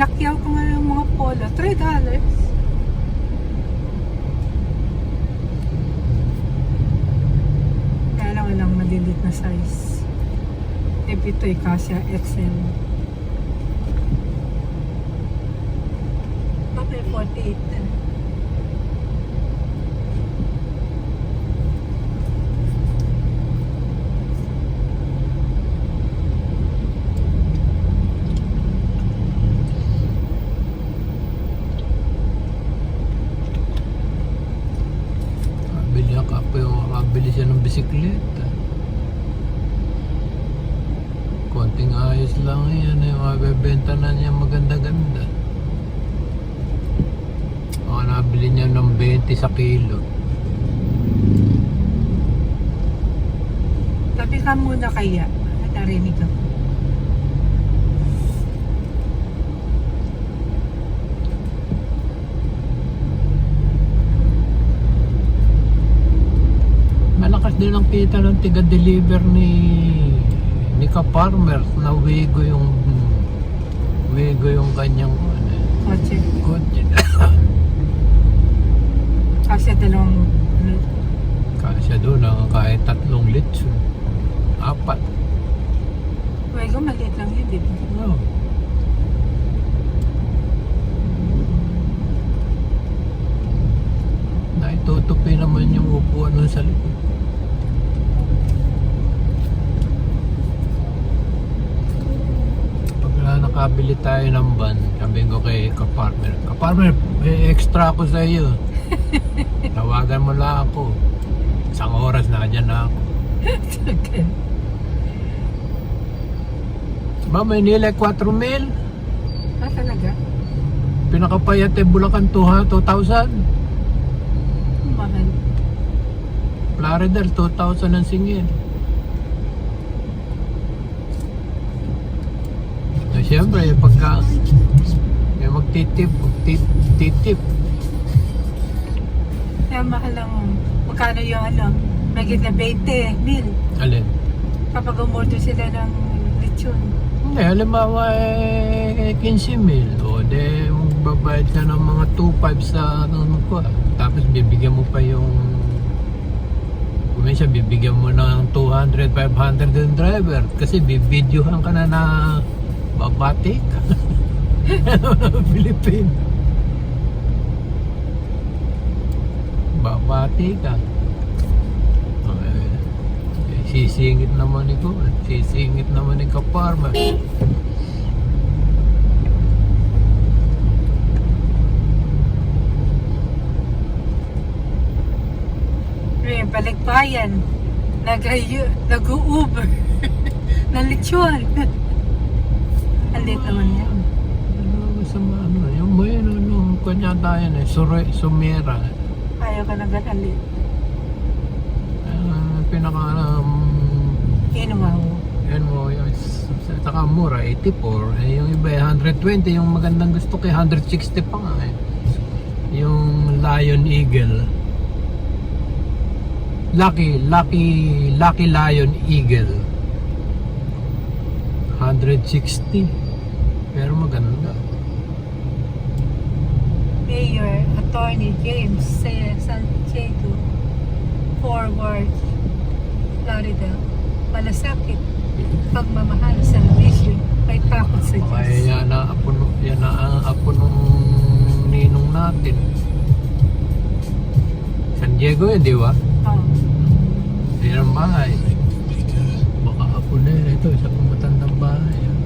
pinakyaw ko nga yung mga polo. Three dollars. Kaya lang walang malilit na size. If ito'y kasya XL. Okay, 48 na. Kabili ang kapo yung makabili siya ng bisikleta. Konting ayos lang yan eh. Mabebenta na niya maganda-ganda. Baka nabili niya ng 20 sa kilo. Tabi ka muna kaya. Narinig ako. Malakas din ang kita ng tiga-deliver ni ni Ka Farmer na Wigo yung Wigo yung kanyang ano, Kotse. kotse. Kasi dalawang Kasya doon ang kahit tatlong litso. Apat. Wego, maliit lang yun, di ba? No. Naitutupi naman yung upuan nun sa likod. Nakabili tayo ng van, sabi ko kay ka-partner, ka-partner, may extra ako sa iyo. Tawagan mo lang ako. Isang oras na dyan na ako. Tagal. Ba, may nilay 4 mil. Ah, talaga? Pinakapayat eh, Bulacan 2,000. Mahal. Plaridel, 2,000 ang singil. Na siyempre, pagka eh, magtitip, magtitip, Kaya mahal ang, magkano yung ano, Nagit na 20 mil. Alin? Kapag umorder sila ng lechon. Hindi, halimbawa eh, 15 mil. O, de, magbabayad ka ng mga 2.5 sa ano ko. ah. Tapos bibigyan mo pa yung kung minsan bibigyan mo ng 200, 500 yung driver kasi bibidyohan ka na na babati ka. Philippine. Ka. Eh, sisingit naman ni ko. Sisingit naman ni Kaparma. Balikbayan. Nag- Nag-Uber. ng lechon. Ang late naman yan. Ano sa ano, yung may ano, nung kanya tayo na, sure, sumera. Ayaw ka na ganun late. Uh, pinaka, um, Inumaw. mo, yung, saka mura, 84. Eh, yung iba, eh, 120. Yung magandang gusto kay 160 pa nga eh. Yung Lion Eagle. Lucky, Lucky, Lucky Lion Eagle. 160. Pero maganda. Mayor Attorney James C. Santiago Forward Florida Malasakit Pagmamahal sa bisyo May takot sa Diyos Ay, yan na apo, yan na ang apo nung ninong natin. San Diego yun, di ba? oh. Yan ang bahay. Baka apo na yun. Ito, isa pang matandang bahay. ah.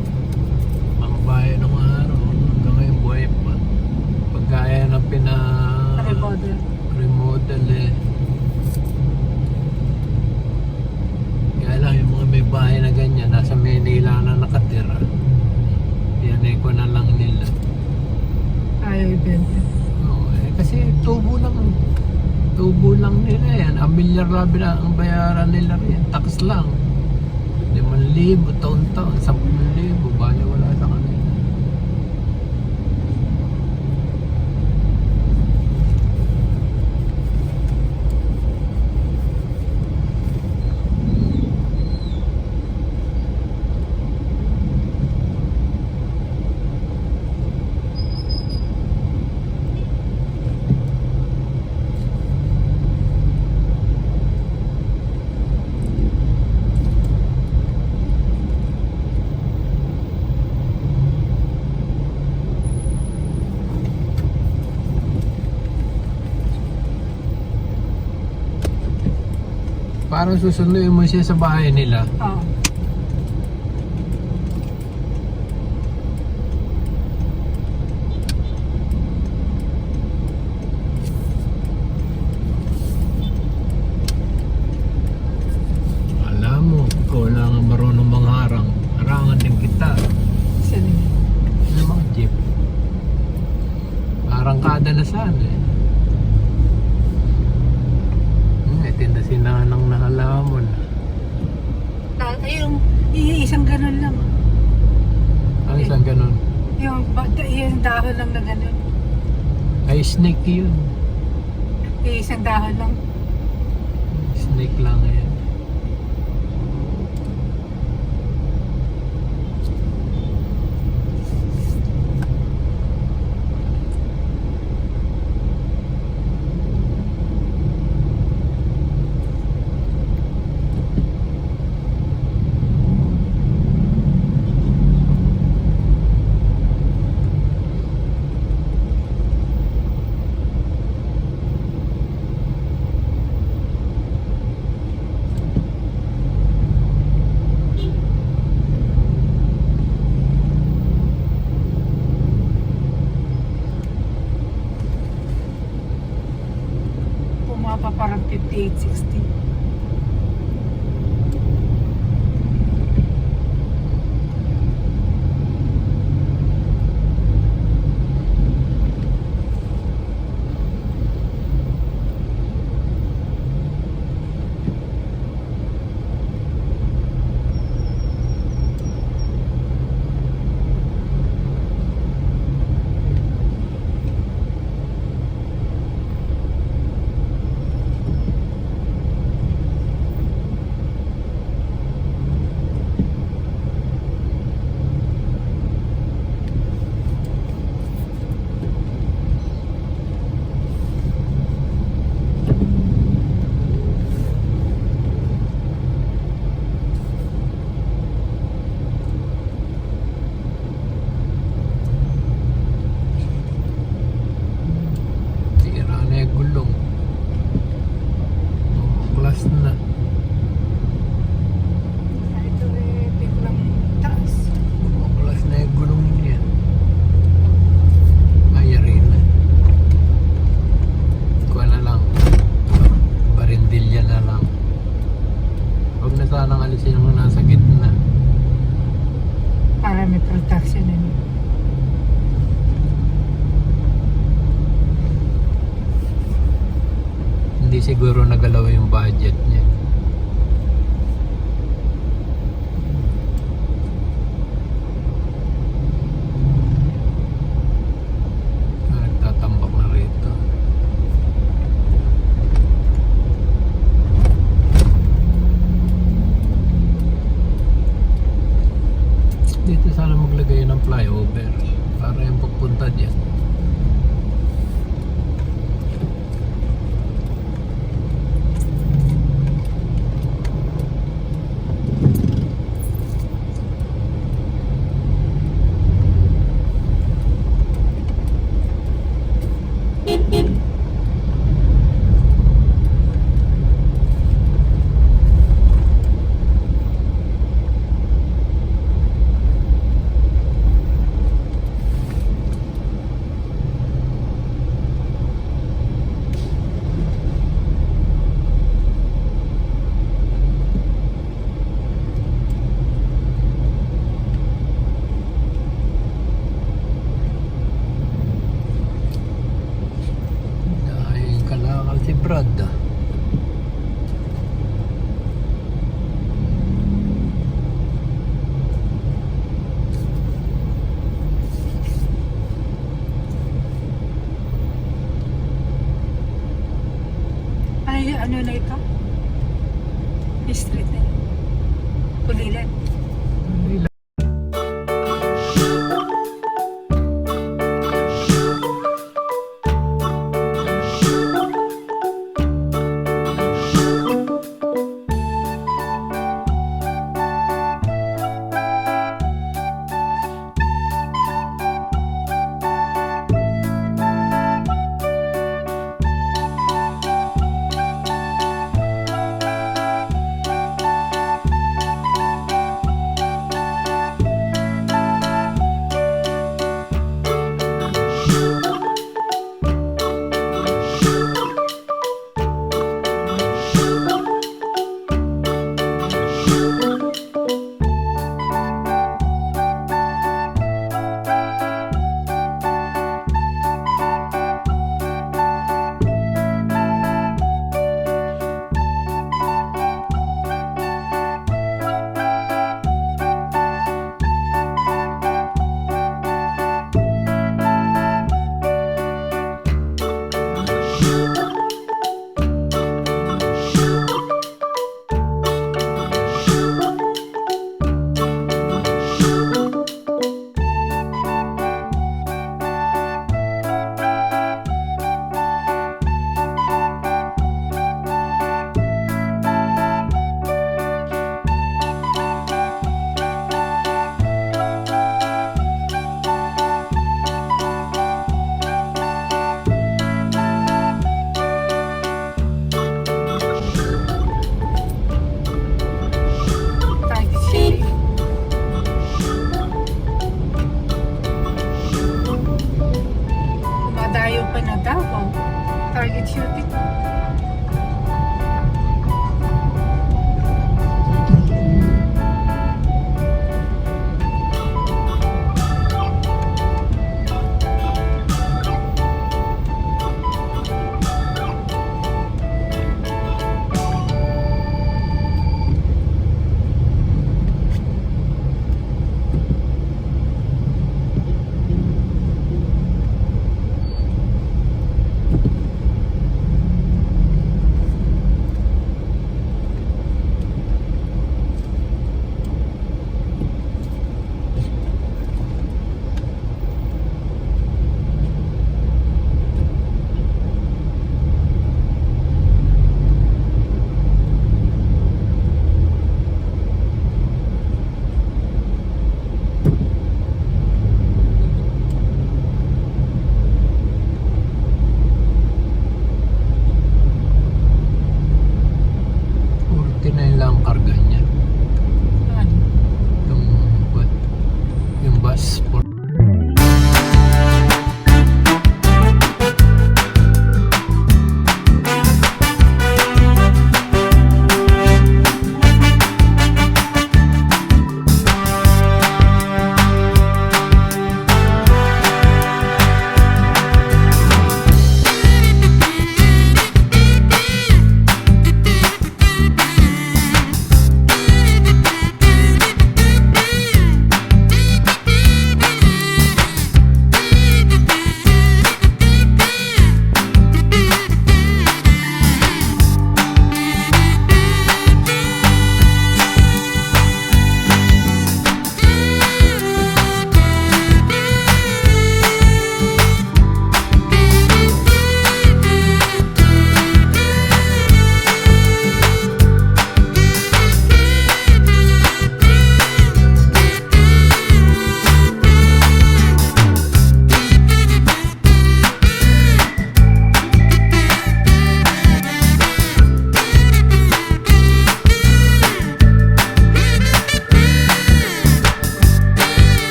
Mga bahay ng araw. Hanggang ngayon buhay pa. Remodel eh. Kaya lang yung mga may bahay na ganyan, nasa Manila na nakatira. Yan ko na lang nila. Ayaw ibenta Oo, eh, kasi tubo lang. Tubo lang nila yan. Amilyar labi na ang bayaran nila rin. Tax lang. 5,000 taon-taon. 10,000. Bali wala sa kanila. Susunduin mo siya sa bahay nila. oh. Alam mo, ikaw lang ang marunong mangharang. Harangan din kita. Sino yun? Yung mga jeep. Arangkada na saan eh. Hmm, eh, tinda si nanang na halamon. Na- ay, yung iisang ganun lang Ang isang ganun. yung, yung dahon lang na ganun Ay, snake yun. iisang dahon lang Snake lang yan. 16 Hindi siguro nagalaw yung budget niya.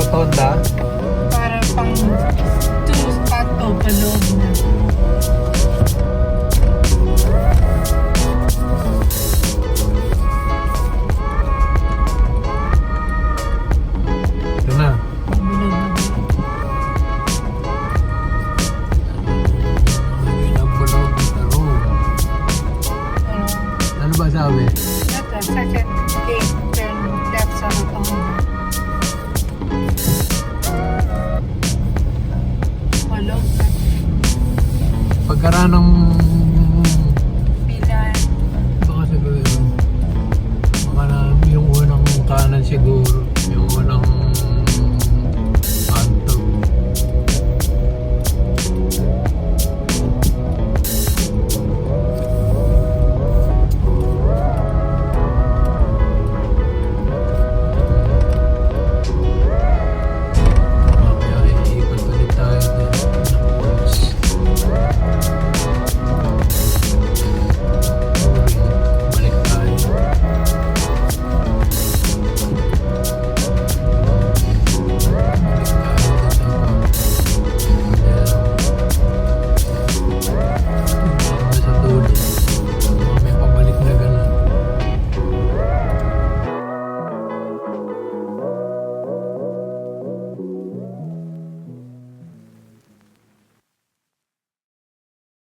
Rotonda,